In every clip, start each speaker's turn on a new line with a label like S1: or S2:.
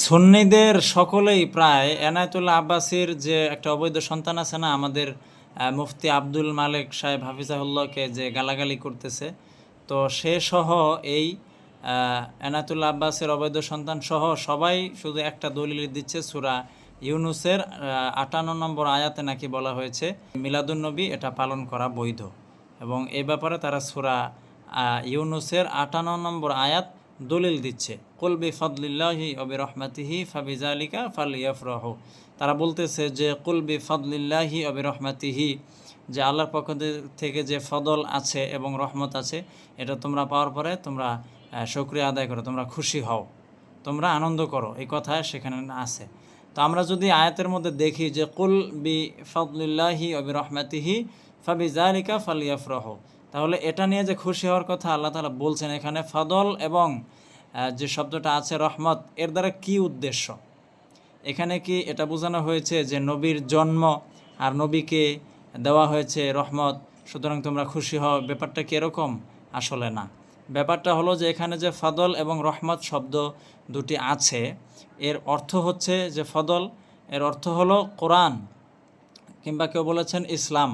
S1: সুন্নিদের সকলেই প্রায় এনায়তুল্লাহ আব্বাসীর যে একটা অবৈধ সন্তান আছে না, আমাদের মুফতি আব্দুল মালেক সাহেব হাফিজাহুল্লাহকে যে গালাগালি করতেছে, তো সে সহ এই এনায়তুল্লাহ আব্বাসের অবৈধ সন্তান সহ সবাই শুধু একটা দলিল দিচ্ছে সুরা ইউনুসের আটান্ন নম্বর আয়াতে নাকি বলা হয়েছে মিলাদুন্নবী এটা পালন করা বৈধ। এবং এই ব্যাপারে তারা সুরা ইউনুসের আটান্ন নম্বর আয়াত দলিল দিচ্ছে। কুলবি ফদলিল্লাহি অবি রহমাতিহি ফাবিজালিকা ফাল ইয়াফরাহ তারা বলতেছে যে কুলবি ফদলিল্লাহি অবি রহমাতিহি যে আল্লাহর পক্ষ থেকে যে ফদল আছে এবং রহমত আছে, এটা তোমরা পাওয়ার পরে তোমরা শুক্রিয়া আদায় করো, তোমরা খুশি হও, তোমরা আনন্দ করো। এই কথা সেখানে আছে। তো আমরা যদি আয়াতের মধ্যে দেখি যে, কুল বি ফদলিল্লাহি অবি রহমাতিহি ফাবি জালিকা ফালিয়াফরহ। তাহলে এটা নিয়ে যে খুশি হওয়ার কথা আল্লাহ তালা বলছেন এখানে, ফাদল এবং যে শব্দটা আছে রহমত, এর দ্বারা কি উদ্দেশ্য? এখানে কি এটা বোঝানো হয়েছে যে নবীর জন্ম আর নবীকে দেওয়া হয়েছে রহমত, সুতরাং তোমরা খুশি হও, ব্যাপারটা কি এরকম? আসলে না। ব্যাপারটা হলো যে এখানে যে ফদল এবং রহমত শব্দ দুটি আছে, এর অর্থ হচ্ছে যে ফদল, এর অর্থ হলো কোরআন, কিংবা কেউ বলেছেন ইসলাম।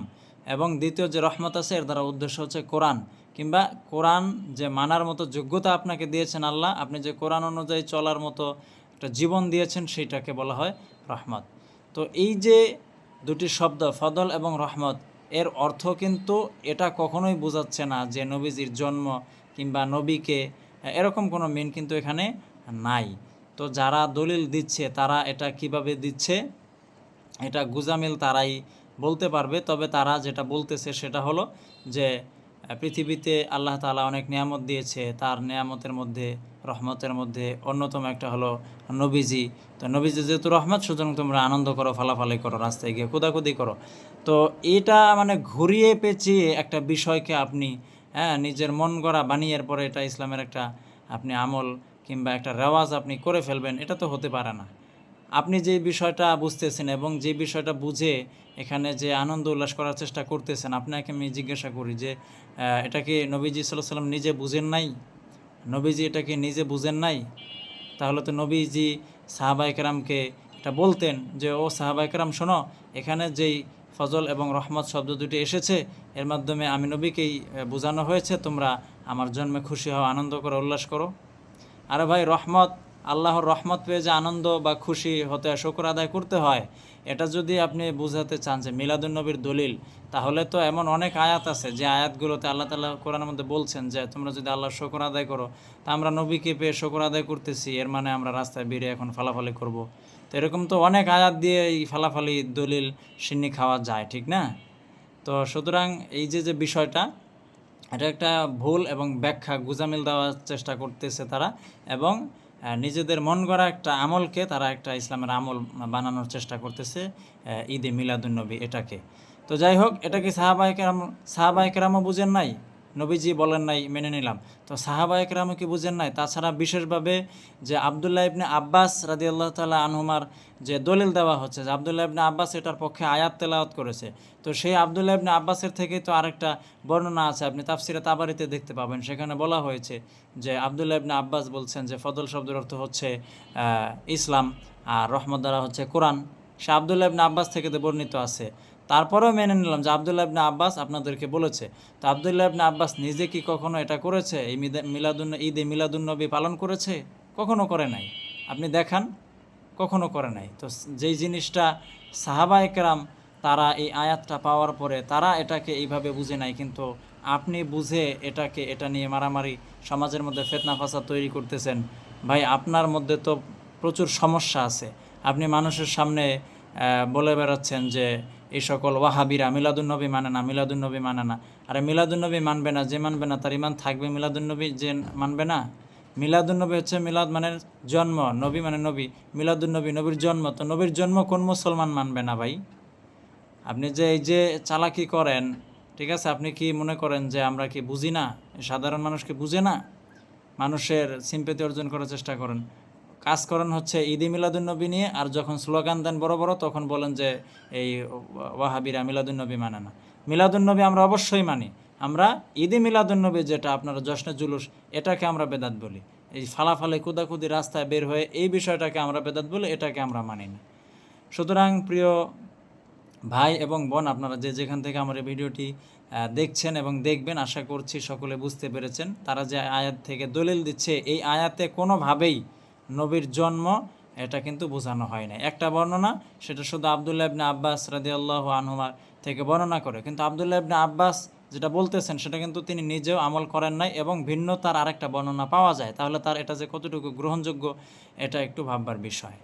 S1: এবং দ্বিতীয় যে রহমত আছে, এর দ্বারা উদ্দেশ্য হচ্ছে কোরআন। কিংবা কোরআন যে মানার মতো যোগ্যতা আপনাকে দিয়েছেন আল্লাহ, আপনি যে কোরআন অনুযায়ী চলার মতো একটা জীবন দিয়েছেন, সেইটাকে বলা হয় রহমত। তো এই যে দুটি শব্দ, ফদল এবং রহমত, এর অর্থ কিন্তু এটা কখনোই বোঝাচ্ছে না যে নবীজির জন্ম কিংবা নবীকে, এরকম কোনো মিন কিন্তু এখানে নাই। তো যারা দলিল দিচ্ছে, তারা এটা কীভাবে দিচ্ছে? এটা গুজামিল তারাই বলতে পারবে, তবে তারা যেটা বলতেছে সেটা হলো যে পৃথিবীতে আল্লাহ তাআলা অনেক নিয়ামত দিয়েছে। তার নিয়ামতের মধ্যে, রহমতের মধ্যে অন্যতম একটা হলো নবীজি। তো নবীজি যেহেতু রহমত, সুতরাং তোমরা আনন্দ করো ফালাফালি করো, রাস্তায় গিয়ে কোদাকুদি করো। তো এটা মানে ঘুরিয়ে পেঁচিয়ে একটা বিষয়কে আপনি হ্যাঁ নিজের মন গড়া বানিয়ে পরে এটা ইসলামের একটা আপনি আমল কিংবা একটা রেওয়াজ আপনি করে ফেলবেন, এটা তো হতে পারে না। আপনি যে বিষয়টা বুঝতেছেন এবং যে বিষয়টা বুঝে এখানে যে আনন্দ উল্লাস করার চেষ্টা করতেছেন আপনাকে আমি জিজ্ঞাসা করি যে আহ, এটা কি নবীজি সাল্লাহ সাল্লাম নিজে বুঝেন নাই? নবীজি এটাকে নিজে বুঝেন নাই? তাহলে তো নবীজি সাহাবাই কেরামকে এটা বলতেন যে ও সাহাবাই কেরাম শোনো এখানে যেই ফজল এবং রহমত শব্দ দুটি এসেছে এর মাধ্যমে আমি নবীকেই বোঝানো হয়েছে তোমরা আমার জন্মে খুশি হও আনন্দ করো উল্লাস করো। আরে ভাই রহমত আল্লাহর রহমত পেয়ে যে আনন্দ বা খুশি হতে শুকর আদায় করতে হয়, এটা যদি আপনি বুঝাতে চান যে মিলাদুন্নবীর দলিল, তাহলে তো এমন অনেক আয়াত আছে যে আয়াতগুলোতে আল্লাহ তালা কোরআনের মধ্যে বলছেন যে তোমরা যদি আল্লাহর শকর আদায় করো, তা আমরা নবীকে পেয়ে শকর আদায় করতেছি, এর মানে আমরা রাস্তায় বেরিয়ে এখন ফালাফালি করব। তো এরকম তো অনেক আয়াত দিয়ে এই ফালাফালি, দলিল, সিন্নি খাওয়া যায়, ঠিক না? তো সুতরাং এই যে যে বিষয়টা, এটা একটা ভুল এবং ব্যাখ্যা, গুজামিল দেওয়ার চেষ্টা করতেছে তারা এবং নিজেদের মন গড়া একটা আমলকে তারা একটা ইসলামের আমল বানানোর চেষ্টা করতেছে ঈদে মিলাদুন্নবী এটাকে। তো যাই হোক, এটা কি সাহাবাহিকেরাম সাহাবাহিকেরামও বুঝেন নাই? নবীজি বলেন নাই, মেনে নিলাম। তো সাহাবাহিকেরামও কি বুঝেন নাই? তাছাড়া বিশেষভাবে যে আবদুল্লাহ ইবনে আব্বাস রাদি আল্লাহ তালা আনহুমার যে দলিল দেওয়া হচ্ছে, যে আবদুল্লাহ ইবনে আব্বাস এটার পক্ষে আয়াত তেলাওয়াত করেছে। তো সেই আবদুল্লাহ ইবনে আব্বাসের থেকে তো আরেকটা বর্ণনা আছে, আপনি তাফসিরে তাবারিতে দেখতে পাবেন। সেখানে বলা হয়েছে যে আবদুল্লাহ ইবনে আব্বাস বলছেন যে ফদল শব্দের অর্থ হচ্ছে ইসলাম, আর রহমত দ্বারা হচ্ছে কোরআন। সে আবদুল্লাহ ইবনে আব্বাস থেকে তো বর্ণিত আছে। তারপরেও মেনে নিলাম যে আবদুল্লাহ ইবনে আব্বাস আপনাদেরকে বলেছে। তো আবদুল্লাহ ইবনে আব্বাস নিজে কি কখনো এটা করেছে? এই মিলাদুন ঈদে মিলাদুন্নবী পালন করেছে? কখনো করে নাই। আপনি দেখান, কখনো করে নাই। তো যেই জিনিসটা সাহাবা একরাম তারা এই আয়াতটা পাওয়ার পরে তারা এটাকে এইভাবে বুঝে নাই, কিন্তু আপনি বুঝে এটাকে, এটা নিয়ে মারামারি সমাজের মধ্যে ফেতনা ফাসাদ তৈরি করতেছেন। ভাই, আপনার মধ্যে তো প্রচুর সমস্যা আছে। আপনি মানুষের সামনে বলে বেড়াচ্ছেন যে এই সকল ওয়াহাবিরা, মিলাদুন্নবী মানে না, মিলাদুন্নবী মানে না। আরে মিলাদুন্নবী মানবে না, যে মানবে না, তার ইমান থাকবে মিলাদুন্নবী যে মানবে না। মিলাদুন্নবী হচ্ছে মিলাদ মানে জন্ম, নবী মানে নবী। মিলাদুন্নবী নবীর জন্ম, তো নবীর জন্ম কোন মুসলমান মানবে না ভাই? আপনি যে এই যে চালাকি করেন, ঠিক আছে, আপনি কি মনে করেন যে আমরা কি বুঝি না? সাধারণ মানুষকে বুঝে না? মানুষের সিম্পেতি অর্জন করার চেষ্টা করেন। কাজ করেন হচ্ছে ঈদে মিলাদুন্নবী নিয়ে, আর যখন স্লোগান দেন বড় বড়, তখন বলেন যে এই ওয়াহাবিরা মিলাদুন্নবী মানে না। মিলাদুন্নবী আমরা অবশ্যই মানি। আমরা ঈদে মিলাদুন্নবী যেটা আপনারা জশ্নে জুলুস, এটাকে আমরা বেদাত বলি। এই ফালাফালে, কুদাকুদি রাস্তায় বের হয়ে এই বিষয়টাকে আমরা বেদাত বলি, এটাকে আমরা মানি না। সুতরাং প্রিয় ভাই এবং বোন, আপনারা যে যেখান থেকে আমার এই ভিডিওটি দেখছেন এবং দেখবেন, আশা করছি সকলে বুঝতে পেরেছেন। তারা যে আয়াত থেকে দলিল দিচ্ছে, এই আয়াতে কোনোভাবেই নবীর জন্ম, এটা কিন্তু বোঝানো হয় না একটা বর্ণনা, সেটা শুধু আবদুল্লাহ ইবনে আব্বাস রাজি আল্লাহ আনহুমার থেকে বর্ণনা করে। কিন্তু আবদুল্লাহ ইবনে আব্বাস যেটা বলতেছেন, সেটা কিন্তু তিনি নিজেও আমল করেন নাই এবং ভিন্ন তার আরেকটা বর্ণনা পাওয়া যায়। তাহলে তার এটা যে কতটুকু গ্রহণযোগ্য, এটা একটু ভাববার বিষয়।